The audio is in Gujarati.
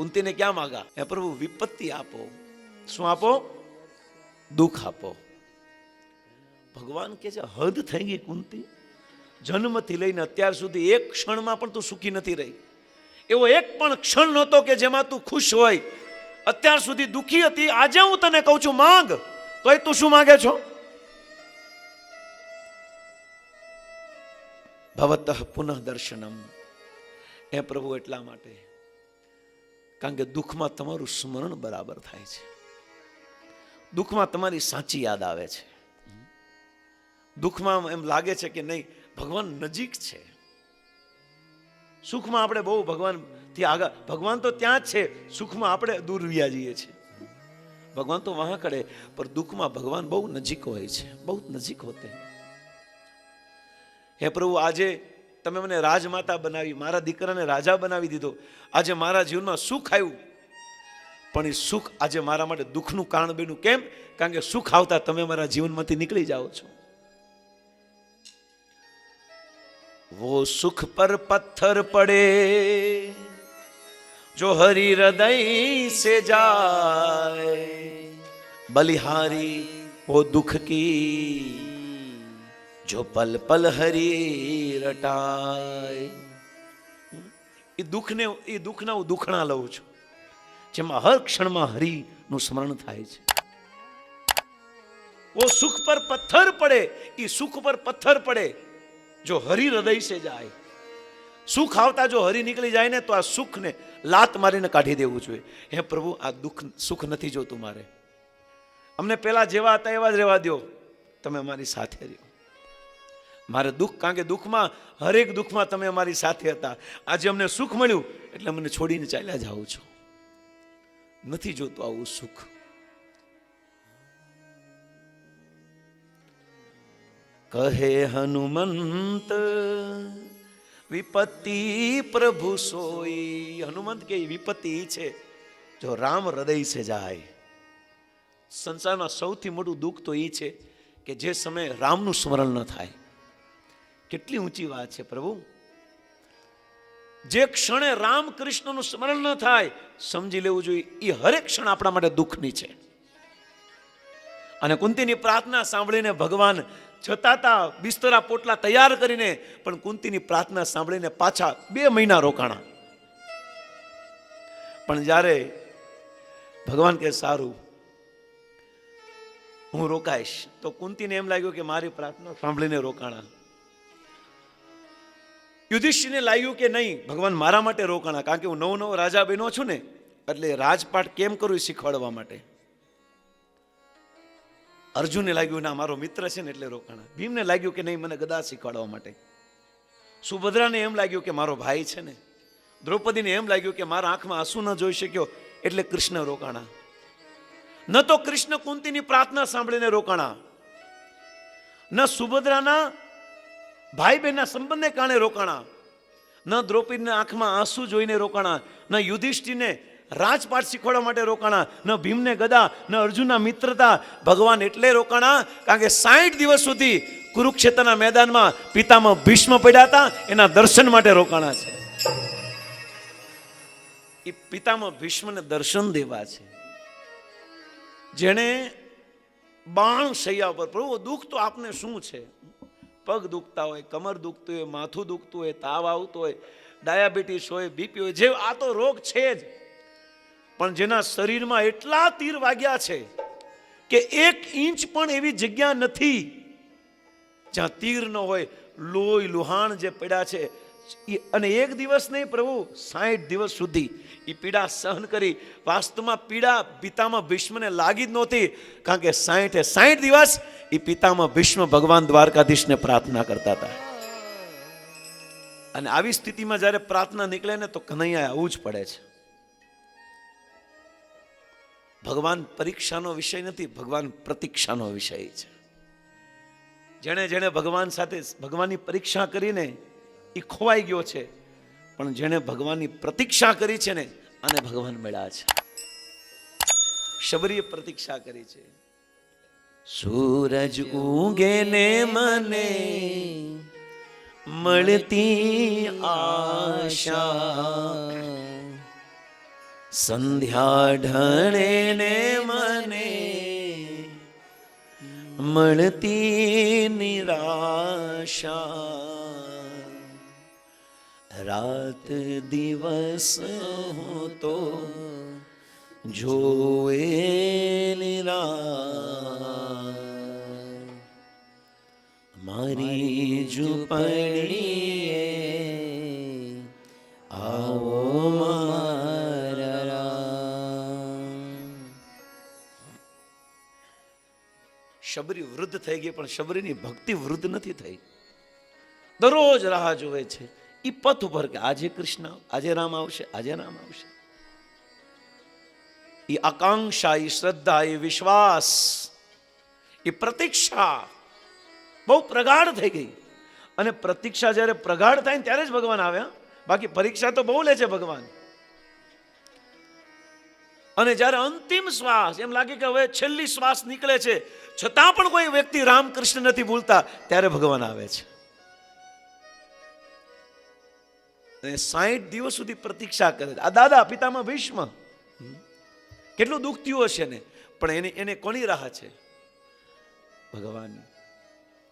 કુંતીને ક્યાં માગા? હે પ્રભુ, વિપત્તિ આપો. શું આપો? દુઃખ આપો. ભગવાન કે છે, હદ થઈ ગઈ કુંતી. જન્મથી લઈને અત્યાર સુધી એક ક્ષણમાં પણ તું સુખી નથી રહી. એવો એક પણ ક્ષણ નહોતો કે જેમાં તું ખુશ હોય. અત્યાર સુધી દુઃખી હતી, આજે હું તને કહું છું, માંગ. તોય તું શું માંગે છો? ભવત પુનઃ દર્શનમ એ પ્રભુ, એટલા માટે. કારણ કે દુઃખમાં તમારું સ્મરણ બરાબર થાય છે. દુઃખમાં તમારી સાચી યાદ આવે છે. દુઃખમાં એમ લાગે છે કે નહીં, ભગવાન નજીક છે. સુખમાં આપણે બહુ ભગવાનથી આગળ, ભગવાન તો ત્યાં જ છે, સુખમાં આપણે દૂર રહ્યા જઈએ છીએ. ભગવાન તો વહાં કરે પર દુઃખમાં ભગવાન બહુ નજીક હોય છે, બહુ નજીક હોતે. હે પ્રભુ, આજે તમે મને રાજમાતા બનાવી, મારા દીકરાને રાજા બનાવી દીધો. આજે મારા જીવનમાં સુખ આવ્યું. પણ એ સુખ આજે મારા માટે દુઃખનું કારણ બન્યું. કેમ? કારણ કે સુખ આવતા તમે મારા જીવનમાંથી નીકળી જાઓ છો. વો સુખ પર પથ્થર પડે, જો હરિ હૃદય સે જાય, બલિહારી વો દુઃખ કી જો પલ પલ હરી રટાય. એ દુઃખને, એ દુઃખના હું દુઃખણા લઉં છું. જેમાં હર ક્ષણમાં હરિનું સ્મરણ થાય છે. ઓ સુખ પર પથ્થર પડે એ સુખ પર પથ્થર પડે. જો હરિ હૃદય સે જાય. સુખ આવતા જો હરી નીકળી જાય ને, તો આ સુખને લાત મારીને કાઢી દેવું જોઈએ. હે પ્રભુ, આ દુઃખ, સુખ નથી જોતું મારે. અમને પહેલાં જેવા હતા, એવા જ રહેવા દો તમે મારી સાથે રહ્યો. મારે દુઃખ, કારણ કે દુઃખમાં, હરેક દુઃખમાં તમે અમારી સાથે હતા. આજે અમને સુખ મળ્યું, એટલે મને છોડીને ચાલ્યા જાઉં છો. નથી જોતું આવું સુખ. કહે હનુમંત, વિપત્તિ પ્રભુ સોઈ. હનુમંત કે વિપત્તિ છે, જો રામ હૃદય છે જાય. સંસારમાં સૌથી મોટું દુઃખ તો એ છે કે જે સમયે રામનું સ્મરણ ન થાય. કેટલી ઊંચી વાત છે પ્રભુ. જે ક્ષણે રામકૃષ્ણનું સ્મરણ ન થાય, સમજી લેવું જોઈએ, એ હરેક ક્ષણ આપણા માટે દુઃખની છે. અને કુંતીની પ્રાર્થના સાંભળીને ભગવાન જતા હતા બિસ્તરા પોટલા તૈયાર કરીને, પણ કુંતીની પ્રાર્થના સાંભળીને પાછા બે મહિના રોકાણા. પણ જ્યારે ભગવાન કે સારું, હું રોકાઈશ. તો કુંતીને એમ લાગ્યું કે મારી પ્રાર્થના સાંભળીને રોકાણા. યુધિષ્ઠિરને લાગ્યું કે નહીં, ભગવાન મારા માટે રોકાણા, કારણ કે હું નવો નવો રાજા બન્યો છું ને, એટલે રાજપાટ કેમ કરું શીખવાડવા માટે? અર્જુનને લાગ્યું, ના, મારો મિત્ર છે ને એટલે રોકાણા. ભીમને લાગ્યું કે નહીં, મને ગદા શીખવાડવા માટે. સુભદ્રાને એમ લાગ્યું કે, મારો ભાઈ છે ને. દ્રૌપદીને એમ લાગ્યું કે, મારા આંખમાં આંસુ ન જોઈ શક્યો, એટલે કૃષ્ણ રોકાણા. ન તો કૃષ્ણ કુંતીની પ્રાર્થના સાંભળીને રોકાણા. ન સુભદ્રાના ભાઈ બહેનના સંબંધને કારણે રોકાણા. ન દ્રૌપદીના આંખમાં આંસુ જોઈને રોકાણા, ન યુધિષ્ઠિરને રાજપાટ શીખવાડવા માટે રોકાણા, ન ભીમને ગદા, ન અર્જુનના મિત્રતા. ભગવાન એટલે રોકાણા, કારણ કે સાઠ દિવસ સુધી કુરુક્ષેત્રના મેદાનમાં પિતામાં ભીષ્મ પડ્યા હતા, એના દર્શન માટે રોકાણા છે. એ પિતામાં ભીષ્મને દર્શન દેવા છે. જેણે બાણ શૈયા પર, પ્રભુ, દુઃખ તો આપને શું છે? પગ દુખતા હોય, કમર દુખતું હોય, માથું દુખતું હોય, તાવ આવતો હોય, ડાયાબિટીસ હોય, બીપી હોય જે આ તો રોગ છે જ. પણ જેના શરીરમાં એટલા તીર વાગ્યા છે કે એક ઇંચ પણ એવી જગ્યા નથી જ્યાં તીર ન હોય, લોહી લુહાણ જે પડ્યા છે અને એક દિવસ નહીં, પ્રભુ સાઠ દિવસ સુધી એ પીડા સહન કરી. વાસ્તવમાં પીડા પિતામાં ભીષ્મને લાગી જ નહોતી. કારણ કે સાઠે સાઠ દિવસ એ પિતામાં ભીષ્મ ભગવાન દ્વારકાધીશને પ્રાર્થના કરતા હતા. અને આવી સ્થિતિમાં જ્યારે પ્રાર્થના નીકળે ને, તો કનૈયા આવવું જ પડે છે. ભગવાન પરીક્ષાનો વિષય નથી, ભગવાન પ્રતીક્ષાનો વિષય છે. જેણે જેણે ભગવાન સાથે, ભગવાનની પરીક્ષા કરીને એ ખોવાઈ ગયો છે. પણ જેણે ભગવાનની પ્રતીક્ષા કરી છે ને અને ભગવાન મળ્યા છે. શબરીએ પ્રતીક્ષા કરી છે. સૂરજ ઉગે ને મને મળતી આશા. સંધ્યા ઢળે ને મને મળતી નિરાશા. રાત દિવસ હું તો જોએ મારી ઝૂંપડીએ આવો મારા. શબરી વૃદ્ધ થઈ ગઈ, પણ શબરીની ભક્તિ વૃદ્ધ નથી થઈ. દરરોજ રાહ જોવે છે. એ પથ ઉપર કે આજે કૃષ્ણ, આજે રામ આવશે, આજે રામ આવશે. એ આકાંક્ષા એ શ્રદ્ધા એ વિશ્વાસ એ પ્રતીક્ષા બહુ પ્રગાઢ થઈ ગઈ. અને પ્રતીક્ષા જ્યારે પ્રગાઢ થાય ત્યારે જ ભગવાન આવ્યા બાકી પરીક્ષા તો બહુ લે છે ભગવાન. અને જ્યારે અંતિમ શ્વાસ, એમ લાગે કે હવે છેલ્લી શ્વાસ નીકળે છે, છતાં પણ કોઈ વ્યક્તિ રામકૃષ્ણ નથી ભૂલતા, ત્યારે ભગવાન આવે છે. અને સાઠ દિવસ સુધી પ્રતીક્ષા કરે આ દાદા, પિતામાં ભીષ્મ. કેટલું દુઃખ થયું હશે ને પણ એને એને કોની રાહ છે? ભગવાનની.